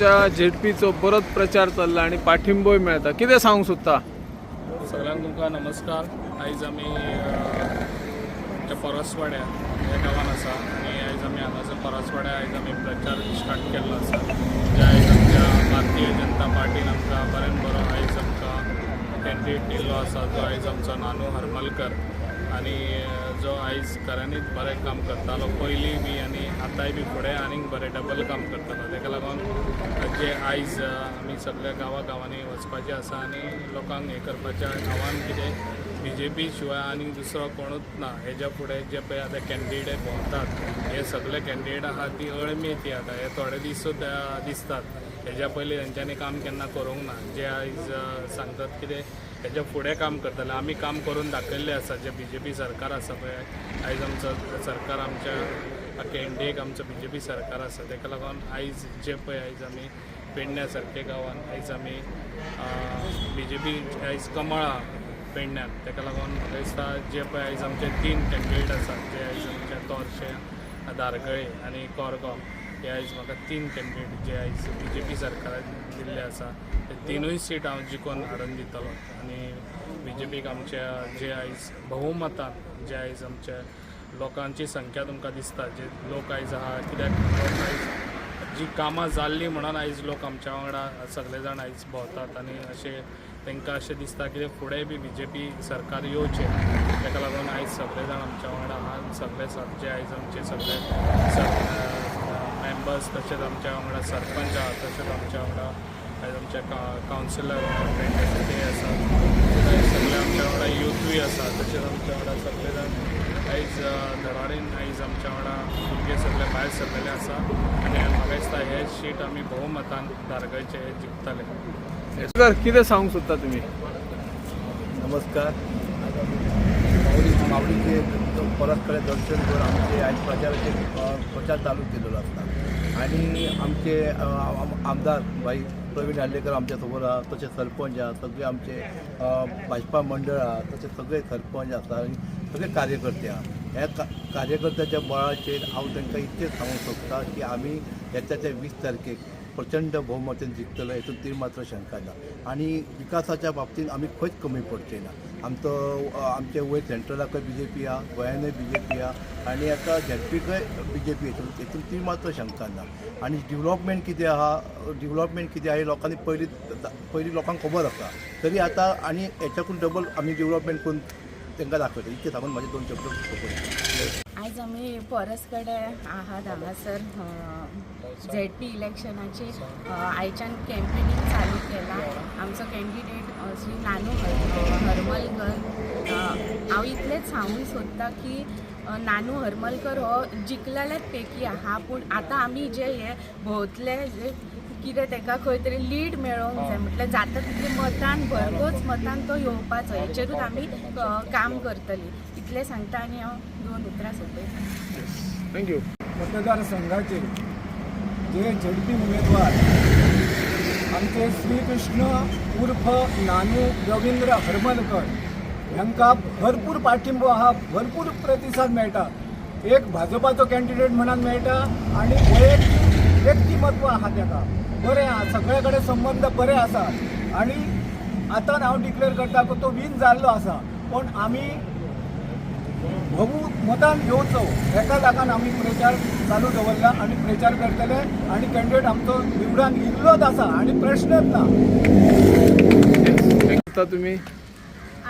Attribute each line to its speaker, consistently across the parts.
Speaker 1: तुमच्या झेडपीचो परत प्रचार चालला आणि पाठिंबोय मेळटा कितें सांगूंक सोदता
Speaker 2: सगळ्यांक तुमकां नमस्कार. आयज आमी परसवाड्या ह्या गांवान आसा आनी आयज आमी हांगासर परसवाड्या आयज आमी प्रचार स्टार्ट केल्लो आसा. जे आयज आमच्या भारतीय जनता पार्टीन आमकां बऱ्यान बरो आयज आमकां कॅन्डिडेट दिल्लो आसा जो आयज आमचो नानू हरमलकर. आनी जो आयज घरांनीच बरें काम करतालो पयलीं बी आनी आतांय बी फुडें आनीक बरें डबल काम करतालो. ताका लागून जे आयज आमी सगळ्या गांवा गांवांनी वचपाचें आसा आनी लोकांक हें करपाचें आव्हान कितें बी जे पी शिवाय आनीक दुसरो कोणूच ना. हेज्या फुडें जे पळय आतां कॅन्डिडेट भोंवतात हे सगळे कॅन्डिडेट आहा ती अळमेती आतां. हे थोडे दीस सुद्दां दिसतात. हेज्या पयलीं तेंच्यांनी काम केन्ना करूंक ना. जे आयज सांगतात कितें हेज्या फुडें काम करतले आमी काम करून दाखयल्लें आसा जे बी जे पी सरकार आसा पळय आयज आमचो सरकार आमच्या आख्या इंडियेक आमचो बी जे पी सरकार आसा ताका लागून आयज जे पळय आयज आमी पेडण्या सारके गांवान आयज आमी बी जे पी आयज कमळ आहा पेडण्यात ताका लागून म्हाका दिसता जे पळय आयज आमचे तीन कॅन्डिडेट आसात जे आयज आमचे तोरशे दारगळे आनी कोरगांव हे आयज म्हाका तीन कॅन्डिडेट जे आयज बी जे पी सरकारान दिल्ले आसा तिनूय सीट हांव जिखून हाडून दितलो आनी बी जे पीक आमच्या जे आयज भोवमतान जे आयज आमच्या लोकांची संख्या तुमकां दिसता जे लोक आयज आहा कित्याक लोक आयज जी कामां जाल्लीं म्हणून आयज लोक आमच्या वांगडा सगळे जाण आयज भोंवतात. आनी अशे तांकां अशें दिसता की फुडें बी बी जे पी सरकार येवचें. ताका लागून आयज सगळे जाण आमच्या वांगडा आहा सगळे जे आयज आमचे सगळे मेंबर्स तशेंच आमच्या वांगडा सरपंच आहा तशेंच आमच्या वांगडा आयज आमचे कावन्सिलर ते आसात सगळे आमच्या वांगडा युथूय आसा तशेंच आमच्या वांगडा सगळे जाण आयज धडाडीन आयज आमच्या वांगडा भुरगे सगळे भायर सरलेले आसा आनी म्हाका दिसता हे शीट आमी भोवमतान धारगळचे जिखतले
Speaker 1: सर कितें सांगूंक सोदता तुमी
Speaker 3: नमस्कार. माऊली माऊलीचे परत कडेन दर्शन करून आमचे आयज प्रचाराचे प्रचार चालू केलेलो आसता आनी आमचे आमदार भाई प्रवीण हार्लेकर आमच्या आहात आहा सरपंच आहात. सगळे आमचे भाजपा मंडळ आहात. तशेंच सगळे सरपंच आसा आनी सगळे कार्यकर्ते आहा ह्या का कार्यकर्त्याच्या बळाचेर हांव तांकां इतकें सांगूंक सोदता की आमी येता त्या वीस तारखेक प्रचंड भोवमतीन जिखतलो हेतून ती मात्र शंका ना आणि विकासाच्या बाबतीत आम्ही खंयच कमी पडचे ना. आमचो आमचे वयर सेंट्रलाकय बी जे पी आहा गोंयानूय बी जे पी आहा आनी आतां झेडपीकय बी जे पी हेतून हेतून ती मात्र शंका ना आनी डिवलॉपमेंट कितें आहा डिवलॉपमेंट कितें आहा हे लोकांनी पयलीं पयलीं लोकांक खबर आसा तरी आतां आनी हेच्याकून डबल आमी डिवलॉपमेंट करून तांकां दाखयता इतकें सांगून म्हाजे दोन शब्द
Speaker 4: आयज आमी परस कडेन आहात हांगासर झेड पी इलेक्शनाची आयच्यान कॅम्पेनींग चालू केला. आमचो कॅन्डिडेट श्री नानू हरमलकर. हांव इतलेंच सांगूंक सोदतां की नानू हरमलकर हो जिखलेलेच पैकी आहा पूण आतां आमी जे हे भोंवतले जे कितें ताका खंय तरी लीड मेळोंक जाय. म्हटल्यार जाता तितले मतदान भरघोस मतान तो येवपाचो. हेचेरूच आमी काम करतलीं. इतलें सांगता आनी हांव दोन उतरां सोंपयतां.
Speaker 1: थँक्यू
Speaker 5: मतदारसंघाचे जे झडपी उमेदवार आमचे श्रीकृष्ण उर्फ नानू रवींद्र हरमलकर हांकां भरपूर पाठिंबो आहा भरपूर प्रतिसाद मेळटा. एक भाजपाचो कॅन्डिडेट म्हणून मेळटा आनी वैयक्तीक व्यक्तिमत्व आहा ताका बरें आहा सगळे कडेन संबंद बरे आसा आनी आतां हांव डिक्लेअर करता की तो विन जाल्लो आसा पण आमी भोवू मतान घेवचो हेका लागून आमी प्रचार चालू दवरला आनी प्रचार करतले आनी कॅन्डिडेट आमचो निवडान इल्लोच आसा आनी प्रश्नच ना.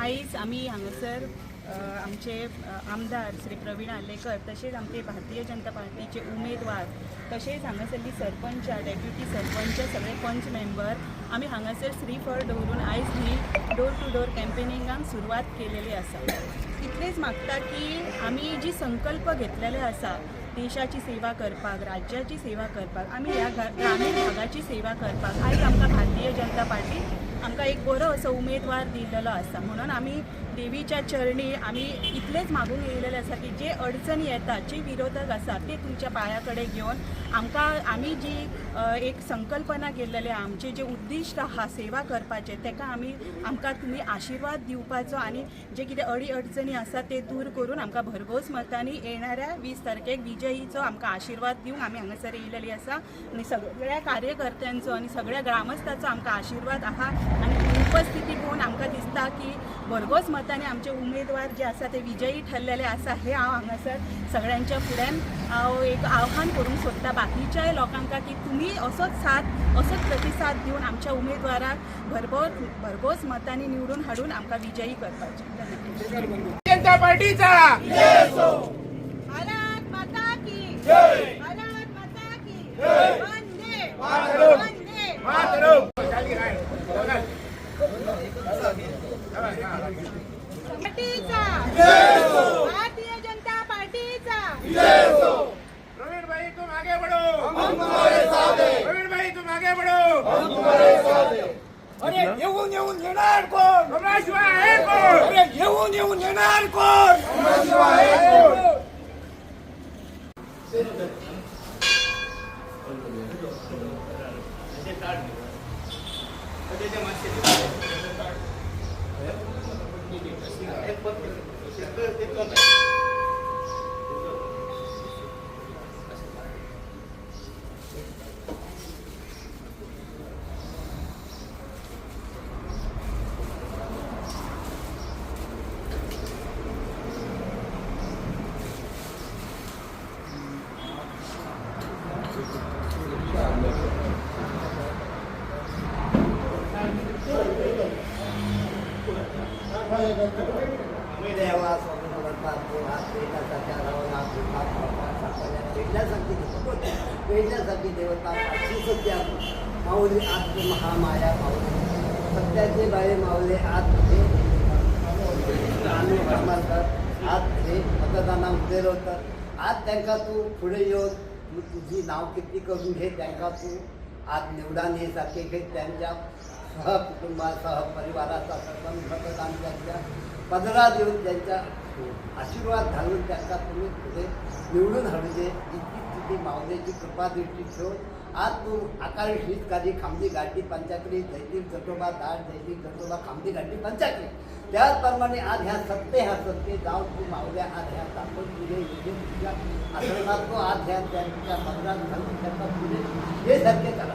Speaker 4: आयज आमी हांगासर आमचे आमदार श्री प्रवीण आलेकर तशेंच आमचे भारतीय जनता पार्टीचे उमेदवार तशेंच हांगासरली सरपंच डेप्युटी सरपंच सगळे पंच मेंबर आमी हांगासर श्रीफळ दवरून आयज न्ही डोर टू डोर कॅम्पेनिंगाक सुरवात केलेली आसा. इतलेंच मागता की आमी जी संकल्प घेतलेले आसा देशाची सेवा करपाक राज्याची सेवा करपाक आमी ह्या ग्रामीण भागाची सेवा करपाक आयज आमकां भारतीय जनता पार्टी आमकां एक बरो असो उमेदवार दिलेलो आसा. म्हणून आमी देवीच्या चरणी आमी इतलेंच मागून येयलेले आसा की जे अडचणी येतात जे विरोधक आसा ते तुमच्या पांया कडेन घेवन आमकां आमी जी एक संकल्पना केल्लेली आहा आमचें जे उद्दिश्ट आहा सेवा करपाचें तेका आमी आमकां तुमी आशिर्वाद दिवपाचो आनी जे कितें अडी अडचणी आसा ते दूर करून आमकां भरघोस मतांनी येणाऱ्या वीस तारखेक विजयीचो आमकां आशिर्वाद दिवंक आमी हांगासर येयलेली आसा. आनी सगळ्या कार्यकर्त्यांचो आनी सगळ्या ग्रामस्थांचो आमकां आशिर्वाद आहा. आनी उपस्थिती पळोवन आमकां दिसता की भरघोस मतांनी आमचे उमेदवार जे आसा ते विजयी ठरलेले आसा हे हांव हांगासर सगळ्यांच्या फुड्यान हांव एक आव्हान करूंक सोदता. बाकीच्याय लोकांक की तुमी असोच साथ असोच प्रतिसाद दिवन आमच्या उमेदवाराक भरभर भरघोस मतांनी निवडून हाडून आमकां विजयी करपाचें.
Speaker 6: जनता पार्टीचा
Speaker 4: भारत माता की भारत माता की वंदे वंदे पार्टीचा भारतीय जनता पार्टीचा
Speaker 6: प्रवीण भाई तुम आगे बढ़ो प्रवीण भाई तुम आगे बढ़ो
Speaker 5: अरे येऊन येऊन येणार कोण
Speaker 6: हमारा शिवाय आहे कोण
Speaker 5: अरे येऊन येऊन येणार कोण
Speaker 7: देवा वेडण्यासाठी देवता अशी सत्या माऊली आत महामाया माऊली. सत्याचे बाळे माऊले आत हे आम्ही करतात हे मतदाना उभे आज त्यांका तू पुढे येऊन तुझी नाव किती करून घे त्यांका तू. आज निवडान हे सारखे घे त्यांच्या सहकुटुंबा सहपरिवाराचा सर्व मतदान त्यांच्या. पदरा देऊन त्यांच्या आशीर्वाद घालून त्यांचा तुम्ही पुढे निवडून हाडूचे इतकी तुझी मावलेची कृपा दृष्टी ठेवून आज तू आकाळी शीतकारी खामदी गाठी पंचाकरी जैतीर जटोबा दाट जैतीर जटोबा खांबी गाठी पंचाकरी त्याचप्रमाणे आज ह्या सत्य ह्या सत्य जाऊन तू मावल्या आज ह्या दाखवून तुझे तुझे तुझ्या आश्रमात तो आज ह्या त्यांच्या पदरात घालून त्यांना पुढे हे सारखे करा.